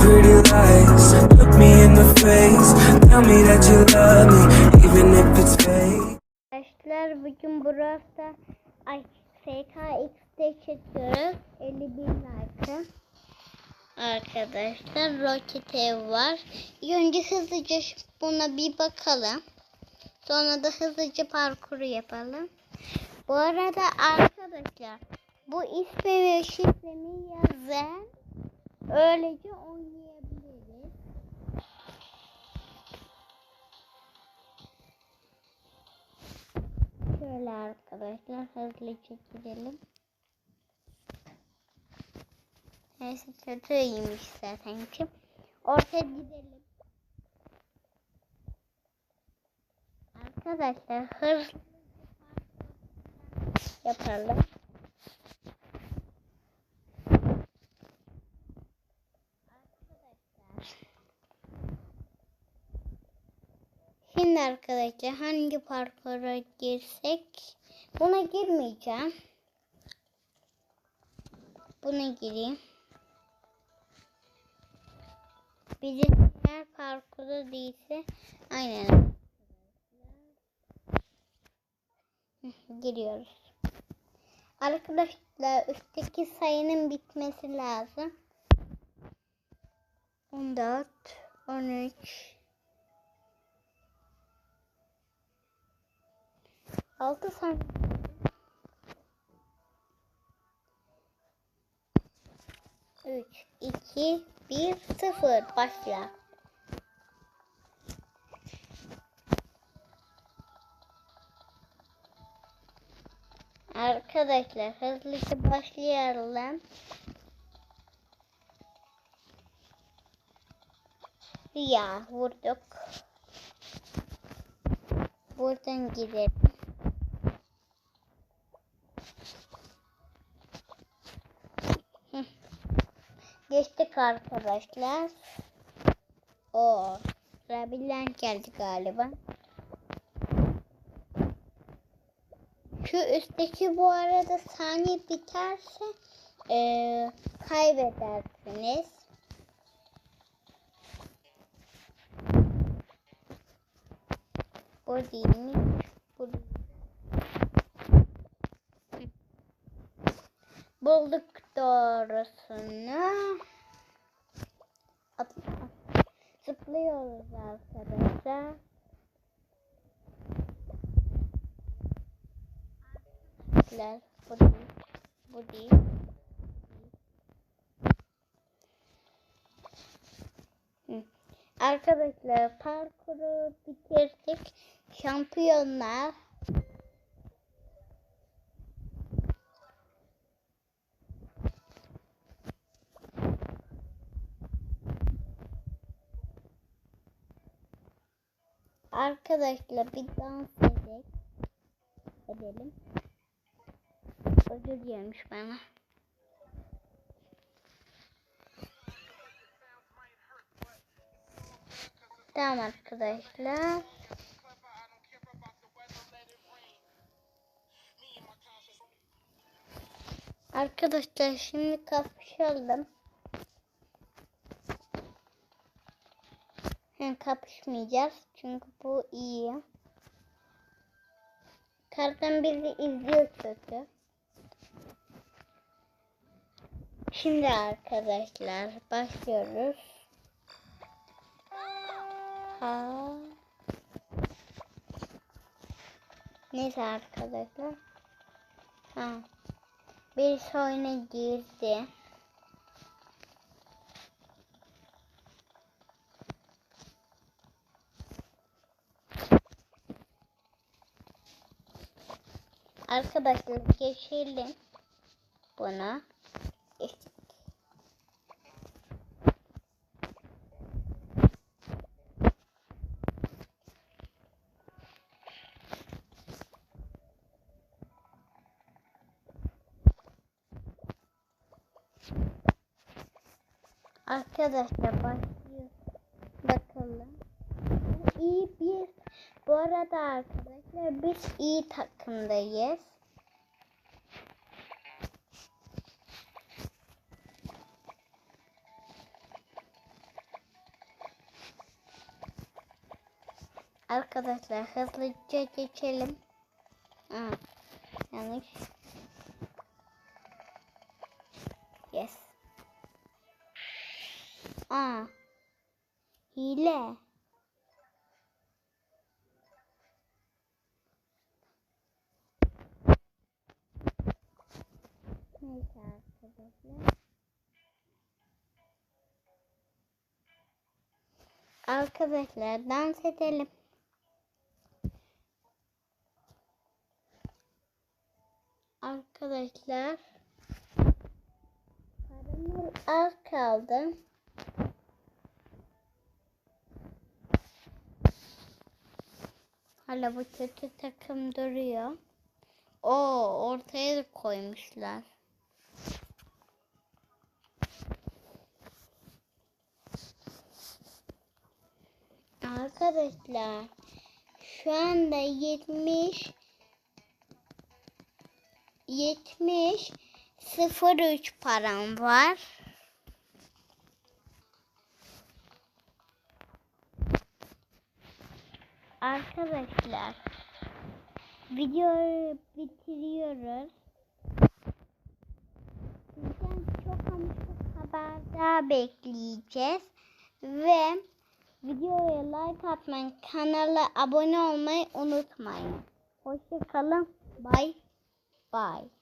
pretty lies. Look me in the face. Tell me that you love me, even if it's fake. Arkadaşlar bugün burası ay FKX'de çekiyoruz. 51 like. Arkadaşlar roket ev var. İlk önce hızlıca buna bir bakalım. Sonra da hızlıca parkuru yapalım. Bu arada arkadaşlar bu ismi ve şifremi yazın. Öylece oynayabiliriz. Şöyle arkadaşlar hızlıca gidelim. Neyse kötüymüş zaten ki. Ortaya gidelim. Arkadaşlar hızlı yapalım. Şimdi arkadaşlar hangi parkura girsek buna girmeyeceğim. Buna gireyim. Diğer parkuru değilse aynen. Giriyoruz. Arkadaşlar üstteki sayının bitmesi lazım. 14 13 6 saniye. Üç, iki, bir, sıfır. Başla. Arkadaşlar hızlıca başlayalım. Ya vurduk. Buradan gidelim. Geçtik arkadaşlar. O Rabilen geldi galiba. Şu üstteki bu arada saniye biterse eee, kaybedersiniz. Bu değilmiş. Bu değil. Hı. Bulduk doğrusunu. Atla. Zıplıyoruz arkadaşlar. Arkadaşlar bu değil. Bu değil. Arkadaşlar parkuru bitirdik. Şampiyonlar Arkadaşlar bir dans edek. Edelim. Özür dilemiş bana. Tamam arkadaşlar. Arkadaşlar şimdi kapışalım. Hem kapışmayacağız çünkü bu iyi. Kardan bizi izliyor çünkü. Şimdi arkadaşlar başlıyoruz. Ha. Neyse arkadaşlar. Ha. Bir oyuna girdi. Arkadaşlar geçelim buna. Arkadaşlar başlıyor. Bakalım. İyi bir bu arada arkadaşlar ve biz iyi takımdayız. Arkadaşlar hızlıca geçelim. Aa, yanlış. Yes. Aa. Hile. Neyse arkadaşlar. Arkadaşlar dans edelim. Arkadaşlar paramız az kaldı. Hala bu kötü takım duruyor. O ortaya koymuşlar. Arkadaşlar şu anda 70 70 03 param var. Arkadaşlar videoyu bitiriyoruz. Bizden çok ama çok bekleyeceğiz. Ve videoya like atmayı, kanala abone olmayı unutmayın. Hoşçakalın. Bye. Bye.